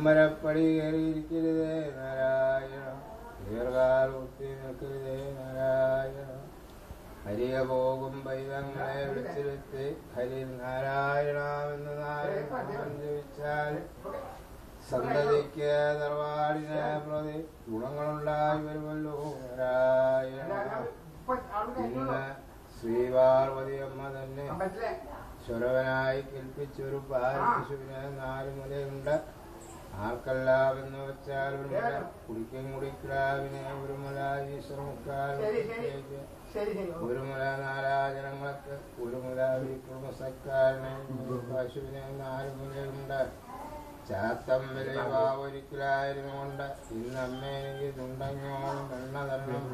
അമ്പരപ്പടി കയറിയിരിക്കരുതേ നാരായണ ദീർഘാലൂത്തി നിൽക്കരുതേ നാരായണ ഹരിയ പോകും പൈതങ്ങളെ വിളിച്ചിരുത്തി ഹരി നാരായണമെന്ന് നാരായണൻ ജപിച്ചാൽ സന്തതിക്ക് തറവാടിനെ പ്രതി ഗുണങ്ങളുണ്ടായി വരുമല്ലോ നാരായണ ഇന്ന് ശ്രീപാർവതി അമ്മ തന്നെ സ്വരവനായി കൽപ്പിച്ചൊരു പാരശിശുവിന് നാല് മുലയുണ്ട് ആർക്കെല്ലാം എന്ന് വെച്ചാൽ കുടിക്കും കുടിക്കിടാവിനെ ഒരു മുല ഈശ്വരമുക്കാലേക്ക് ഒരു മുല നാരാജനങ്ങൾക്ക് ഒരു മുല ഈ കുടുംബസക്കാരനെ പശുവിന് നാല് മുലയുണ്ട്. ചാത്തം വിലവാവൊരിക്കലായിരുന്നു കൊണ്ട് ഇന്ന് അമ്മ എനിക്ക് തുണ്ടങ്ങോളം എണ്ണ തരണം.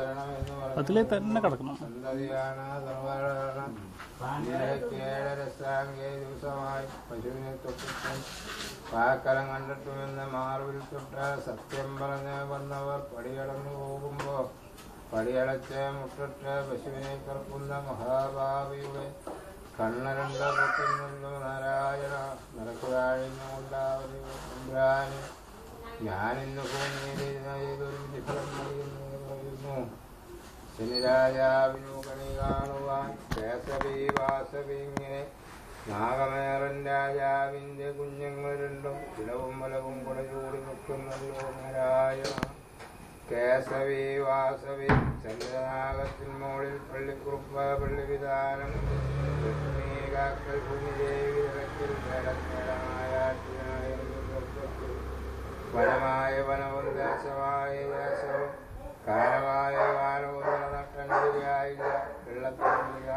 തരണം എന്ന് അതിലെ പറഞ്ഞു തന്നെ കിടക്കണം. സന്തതിയാണ് ഇതിലേക്ക് പാക്കലം കണ്ടിട്ടുമെന്ന് മാർവിൽ തൊട്ട് സത്യം പറഞ്ഞ് വന്നവർ പടിയടന്നു പോകുമ്പോ പടിയടച്ച് മുട്ടിട്ട് പശുവിനെ കറക്കുന്ന മഹാഭാവിയുടെ കണ്ണരണ്ട പൊട്ടുന്നല്ലോ നാരായണ നടക്കുതാഴിഞ്ഞുകൊണ്ടാവന് ഞാനിന്ന് ഭൂമിയിൽ ഏതൊരു വിധിഫലം പറയുന്നു. ശനിരാജാവിനു കണി കാണുവാൻ കേസവി വാസവി ഇങ്ങനെ നാഗമേറൻ രാജാവിന്റെ കുഞ്ഞുങ്ങൾ രണ്ടും ഇളവും വലവും കൂടെ ചൂടി നിൽക്കുന്നല്ലോ നാരായണ കേസവി വാസവി ചന്ദ്രനാഗത്തിൻ മോളിൽ പള്ളിക്കുറുപ്പ പള്ളി വിധാനം ലക്ഷ്മി കാക്കൽ ഭൂമിദേവി വനമായ വനവും ദേശമായ ദേശവും നട്ടണ്ടിയായില്ല വെള്ളത്തിൽ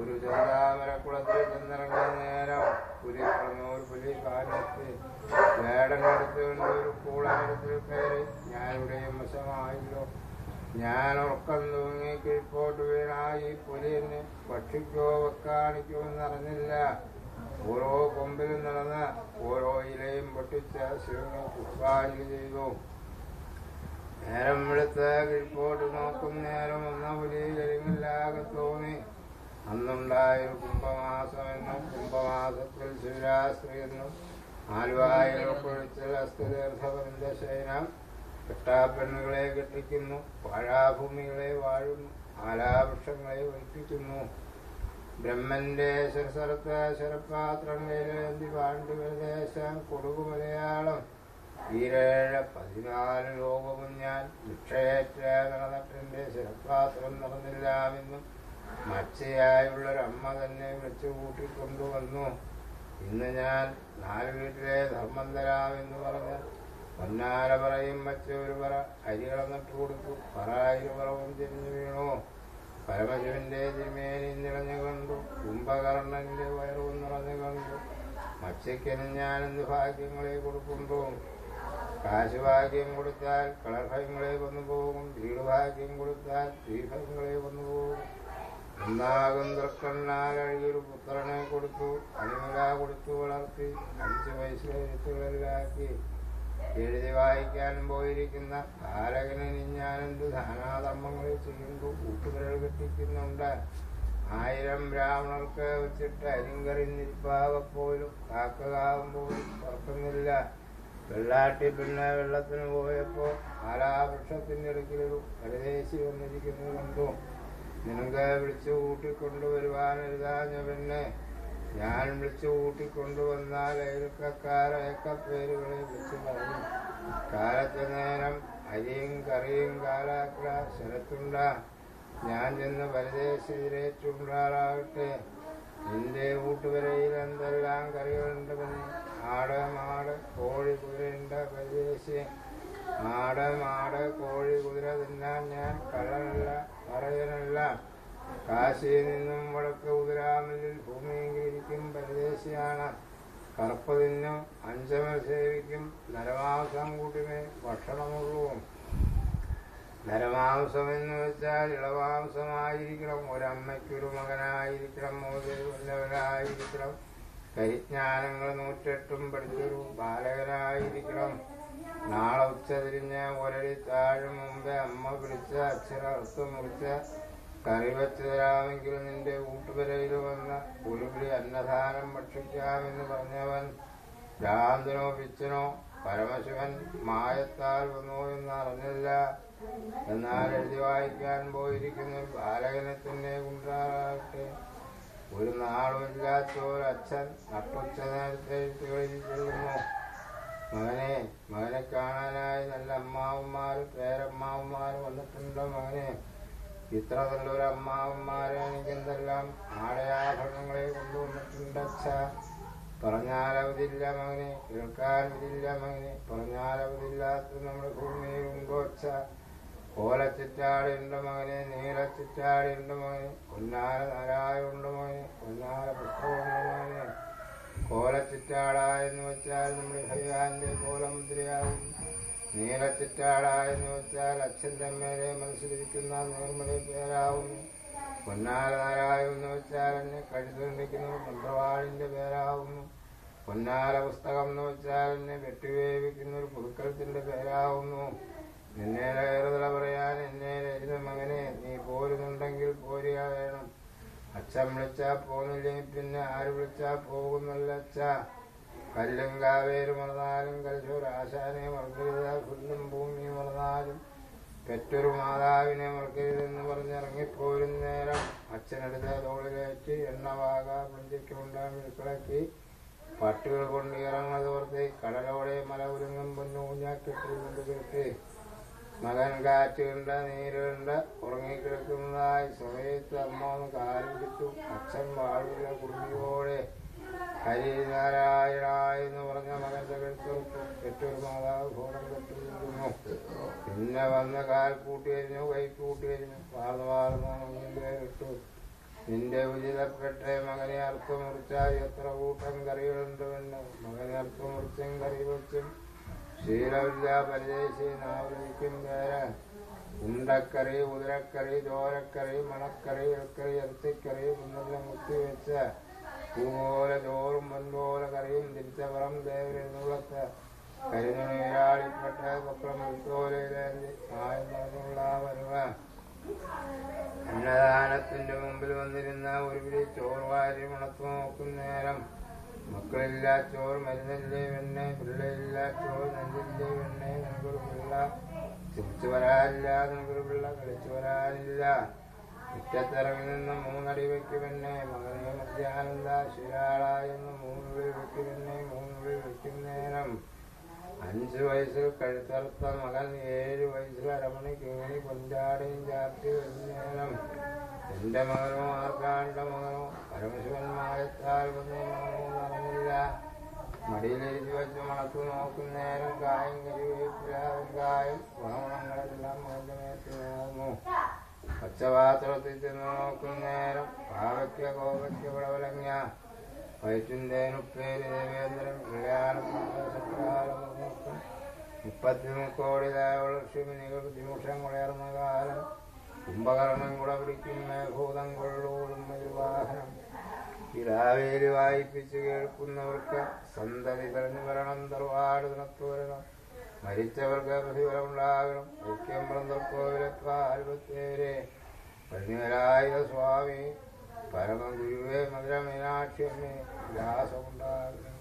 ഒരു ചെന്താമരക്കുളത്തിൽ ചെന്നിറങ്ങുന്ന നേരം പുലി പറഞ്ഞോർ പുലി കാലത്ത് വേടനെടുത്തുകൊണ്ട് ഒരു കൂളമരത്തിൽ കയറി ഞാനിവിടെയും വശമായല്ലോ ഞാൻ ഉറക്കം തൂങ്ങി കീഴ്പോട്ട് വീണായി. പുലി എന്നെ ഭക്ഷിക്കോ വെക്കാണിക്കോ എന്നറിഞ്ഞില്ല. ഓരോ കൊമ്പിലും നടന്ന് ഓരോ ഇലയും പൊട്ടിച്ച ശിവനെ പുഷ്പാഞ്ജലി ചെയ്തു. നേരം വെളുത്ത് കീഴ്പോട്ട് നോക്കും നേരം ഒന്ന പുലി കരിങ്ങില്ലാകെ തോന്നി അന്നുണ്ടായൊരു കുംഭമാസം എന്നും കുംഭമാസത്തിൽ ശിവരാത്രി എന്നും ആലുവായിൽ കുഴിച്ചൽ അസ്ഥിതീർത്ഥവൃന്ദശയനം കെട്ടാപ്പെണ്ണുകളെ കെട്ടിക്കുന്നു പാഴാഭൂമികളെ വാഴുന്നു ആലാവൃക്ഷങ്ങളെ ഒഴിപ്പിക്കുന്നു ബ്രഹ്മന്റെ ശരസരത്ത് ശരപാത്രങ്ങളിലേന്തി കൊടുക്കു മലയാളം ഈരേഴ് പതിനാല് ലോകവും ഞാൻ ഭിക്ഷയേറ്റ നടന്നിട്ടെന്റെ ശരപാത്രം നടന്നില്ലാമെന്നും മച്ചയായുള്ളൊരമ്മ തന്നെ വിളിച്ചു കൂട്ടിക്കൊണ്ടുവന്നു ഇന്ന് ഞാൻ നാല് വീട്ടിലെ ധർമ്മം തരാമെന്ന് പറഞ്ഞ് പൊന്നാല പറയും മറ്റൊരു പറ അരി കളന്നിട്ട് കൊടുത്തു. പറ ഇരുപറവും തിരിഞ്ഞു വീണു. പരമശിവന്റെ തിരുമേനി നിറഞ്ഞു കണ്ടു. കുംഭകർണന്റെ വയറും നിറഞ്ഞു കണ്ടു. മച്ചയ്ക്കനും ഞാനെന്ത് ഭാഗ്യങ്ങളെ കൊടുക്കുമ്പോ കാശുഭാഗ്യം കൊടുത്താൽ കളർഭയങ്ങളെ വന്നു പോകും വീട് ഭാഗ്യം കൊടുത്താൽ ദീർഘങ്ങളെ വന്നു പോകും. ഒന്നാകും തൃക്കണ്ണാൽ അഴകിയൊരു പുത്രനെ കൊടുത്തു അനുമല കൊടുത്തു വളർത്തി അഞ്ച് വയസ്സിലെ എഴുത്തുകളിലാക്കി. എഴുതി വായിക്കാൻ പോയിരിക്കുന്ന ബാലകനെ ഞാനെന്ത് ധാനാധർമ്മങ്ങളെ ചെയ്യുമ്പോൾ കൂട്ടുകരൾ കെട്ടിക്കുന്നുണ്ട്. ആയിരം ബ്രാഹ്മണർക്ക് വെച്ചിട്ട് അരിങ്കറിഞ്ഞിരിപ്പാകപ്പോലും കാക്കകാവുമ്പോഴും പറക്കുന്നില്ല വെള്ളാട്ടി പിന്നെ വെള്ളത്തിന് പോയപ്പോ ആലാവൃക്ഷത്തിന്റെ ഇടയ്ക്കിലൊരു പരദേശി വന്നിരിക്കുന്നത് കണ്ടു. നിനക്ക് വിളിച്ചു കൂട്ടിക്കൊണ്ടുവരുവാനെഴുതാഞ്ഞ പിന്നെ ഞാൻ വിളിച്ചു കൂട്ടിക്കൊണ്ടുവന്നാൽ അയൽക്കാരൊക്കെ പേരുകളെ വിളിച്ചു പറഞ്ഞു. കാലത്തെ നേരം അരിയും കറിയും കാലാക്ക ശരത്തുണ്ട. ഞാൻ ചെന്ന് പരദേശിതിരേറ്റുണ്ടാറാകട്ടെ നിന്റെ കൂട്ടുകരയിൽ എന്തെല്ലാം കറികളുണ്ട് പിന്നെ ആട് മാട് കോഴി കുതിരയുണ്ട് പരദേശി ആട് മാട് കോഴി കുതിര തിന്നാൻ ഞാൻ കള്ളനല്ല പറയനല്ല കാശിയിൽ നിന്നും വടക്ക് കുതിരാമലിൽ ഭൂമിയെങ്കിലിരിക്കും പരിദേശിയാണ്. കറുപ്പ് തിന്നും അഞ്ചമ സേവിക്കും നരമാസം കൂട്ടിമേ ഭക്ഷണമുള്ളൂ. നരമാംസം എന്ന് വെച്ചാൽ ഇളമാംസമായിരിക്കണം. ഒരമ്മയ്ക്കൊരു മകനായിരിക്കണം. മോദവനായിരിക്കണം പരിജ്ഞാനങ്ങൾ നൂറ്റെട്ടും പഠിച്ചൊരു ബാലകനായിരിക്കണം. നാളെ ഉച്ച തിരിഞ്ഞ ഒരടി താഴും മുമ്പേ അമ്മ പിടിച്ച അക്ഷരർത്ഥം മുറിച്ച കറി വെച്ച് തരാമെങ്കിൽ നിന്റെ ഊട്ടുപുരയിൽ വന്ന ഒരു പിടി അന്നദാനം ഭക്ഷിക്കാമെന്ന് പറഞ്ഞവൻ ഭ്രാന്തനോ പിച്ചനോ പരമശിവൻ മായത്താൽ വന്നു എന്ന് അറിഞ്ഞില്ല എന്നാൽ എഴുതി വായിക്കാൻ പോയിരിക്കുന്ന ബാലകനെ തന്നെ ഉണ്ടാകട്ടെ ഒരു നാളുമില്ലാത്ത അച്ഛൻ നട്ടുച്ച നേരത്തെ എഴുതുന്നു മകനെ മകനെ കാണാനായി നല്ല അമ്മാവന്മാരും പേരമ്മാവന്മാരും വന്നിട്ടുണ്ടോ മകനെ? ഇത്ര നല്ലൊരു അമ്മാവന്മാരെ എനിക്കെന്തെല്ലാം ആടയാഭരണങ്ങളെ കൊണ്ടുവന്നിട്ടുണ്ട് അച്ഛ? പറഞ്ഞാൽ അവധില്ല മകനെ കേൾക്കാനവതില്ല മകനെ പറഞ്ഞാലവതില്ലാത്ത നമ്മുടെ ഭൂമിയിൽ ഉണ്ടോച്ച അച്ഛ ഓലച്ചിറ്റാടുണ്ട് മകനെ നീലച്ചിറ്റാടുണ്ട് മകനെ പൊന്നാല നാരായുണ്ട് മകനെ പൊന്നാല പുഷ്പമുണ്ട് മകനെ. കോലച്ചിറ്റാട വെച്ചാൽ നമ്മുടെ ഭഗവാന്റെ കോലമുദ്രയാകും. നീലച്ചിറ്റാട വെച്ചാൽ അച്ഛന്റെ മേലെ മനസ്സിലിരിക്കുന്ന നിർമ്മല പേരാകുന്നു പൊന്നാല വെച്ചാലെന്നെ കഴുതുണ്ടിരിക്കുന്ന മന്ത്രവാളിന്റെ പേരാകുന്നു പൊന്നാല പുസ്തകം എന്ന് വെച്ചാൽ എന്നെ വെട്ടിവേവിക്കുന്ന ഒരു പുതുക്കലത്തിന്റെ പേരാവുന്നു. നിന്നെ കയറുതല പറയാൻ എന്നെ രചിത മകനെ നീ പോരുന്നുണ്ടെങ്കിൽ പോരുക വേണം. അച്ഛൻ വിളിച്ചാ പോന്നില്ലെങ്കിൽ പിന്നെ ആര് വിളിച്ചാ പോകുന്നല്ല അച്ഛ. കല്ലും കാവേര് മറന്നാലും ആശാനെ മറക്കരുത്. പുല്ലും ഭൂമിയും മറന്നാലും പെറ്റൊരു മാതാവിനെ മറക്കരുതെന്ന് പറഞ്ഞ് ഇറങ്ങിപ്പോരുന്ന നേരം അച്ഛനെടുത്ത തോളിലേറ്റ് എണ്ണവാക പഞ്ചയ്ക്കുണ്ടാൻ വിളിക്കിളക്കി പട്ടുകൾ കൊണ്ട് ഇറങ്ങുന്നത് ഓർത്ത് കടലോടെ മല ഉരുങ്ങും പൊന്നൂഞ്ഞാക്കെട്ടിൽ കൊണ്ട് കിട്ടി മകൻ കാറ്റുകണ്ട നീരുകണ്ട ഉറങ്ങിക്കിടക്കുന്നതായി സമയത്ത് അമ്മ ഒന്ന് കാലുപിടിച്ചു അച്ഛൻ വാഴുള്ള കുടുംബിയോടെ ഹരിനാരായണ എന്ന് പറഞ്ഞ മകന്റെ കഴുത്തെടുത്തു പെറ്റൊരു മാതാവ് ഭോണം കെട്ടിരിക്കുന്നു പിന്നെ വന്ന കാൽ കൂട്ടിയരിഞ്ഞു കൈ കൂട്ടിയരിഞ്ഞു വാർന്ന് വാർന്ന് ഇട്ടു നിന്റെ ഉചിതപ്പെട്ട മകനെ അർത്ഥം മുറിച്ചാൽ എത്ര കൂട്ടം കറികളുണ്ട് എന്ന് മകനെ അർത്ഥം മുറിച്ചും കറി വെച്ചും ശീലമില്ല പരിദേശി നാവിലേക്കും പേര്. ഉണ്ടക്കറി ഉദരക്കറി ചോരക്കറി മണക്കറി ഇറക്കറി ഇറച്ചിക്കറി കുന്നെല്ലാം കുത്തിവെച്ച പൂപോലെ ചോറും പൊൻപോലെ കറിയും തിരിച്ചവറം ദേവരെന്നുള്ളത്ത് കരിനീരാളിപ്പെട്ട കൊപ്പം മുത്തോലയിലേന്തി ആയം പറഞ്ഞുള്ള വരുവ അന്നദാനത്തിന്റെ മുമ്പിൽ വന്നിരുന്ന ഒരു പിടി ചോറ് വാരി നോക്കും നേരം. മക്കളില്ല ചോറ് മരുന്നില്ലേ വെണ്ണെ പിള്ളയില്ല ചോറ് നെല്ലില്ലേ വെണ്ണെ നമുക്കൊരു പിള്ള. ചിരിച്ചു വരാനില്ല നമുക്കൊരു പിള്ള കളിച്ചു വരാനില്ല. മുറ്റത്തിറങ്ങി നിന്ന് മൂന്നടി വെക്കുമെന്നെ മകനെ മധ്യാനന്ദ ശിരാളായെന്ന് മൂന്നുള്ളിൽ വെക്കുമെന്നെ മൂന്നുള്ളിൽ വെക്കും നേരം അഞ്ചു വയസ്സിൽ കഴുത്തറുത്ത മകൻ ഏഴ് വയസ്സിൽ അരമണിക്ക് ഇങ്ങനെ കൊഞ്ചാടയും ചാർത്തി നേരം എന്റെ മകനോ ആർക്കാണ്ട മകനോ പരമശിവൻ മായത്താൽ മകനോ നടന്നില്ല മടിയിലെഴുതി വെച്ച് മണത്തു നോക്കും നേരം കായം കരിവേപ്പിലാവും കായും ഗുണഗുണങ്ങളെല്ലാം മകന്റെ മേത്തുന്നു പച്ചപാത്രത്തിൽ ചെന്ന് നോക്കും നേരം പാവയ്ക്ക കോവയ്ക്ക വിളവലങ്ങ വയറ്റുന്തേനുപ്പേര് ദേവേന്ദ്രൻ കല്യാണം മുപ്പത്തി മുക്കോടി ദേവലക്ഷ്മിനികൾ ദിമുഷം കുളയർന്ന കാലം കുംഭകർണം കുട പിടിക്കും മേഘൂതം കൊള്ളൂടും വാഹനം ഇടാവേലി വായിപ്പിച്ച് കേൾക്കുന്നവർക്ക് സന്തതി തെരഞ്ഞു വരണം തറവാട് തിണത്തുവരണം മരിച്ചവർക്ക് പ്രതിഫലമുണ്ടാകണം ഐക്യമ്പളം തർക്കോവിലപ്പ ആൽബത്തേരെ പഴനിവരായ സ്വാമി പരമഗുരുവേ മധുര മീനാക്ഷി അമ്മേ വിലാസമുണ്ടാകണം.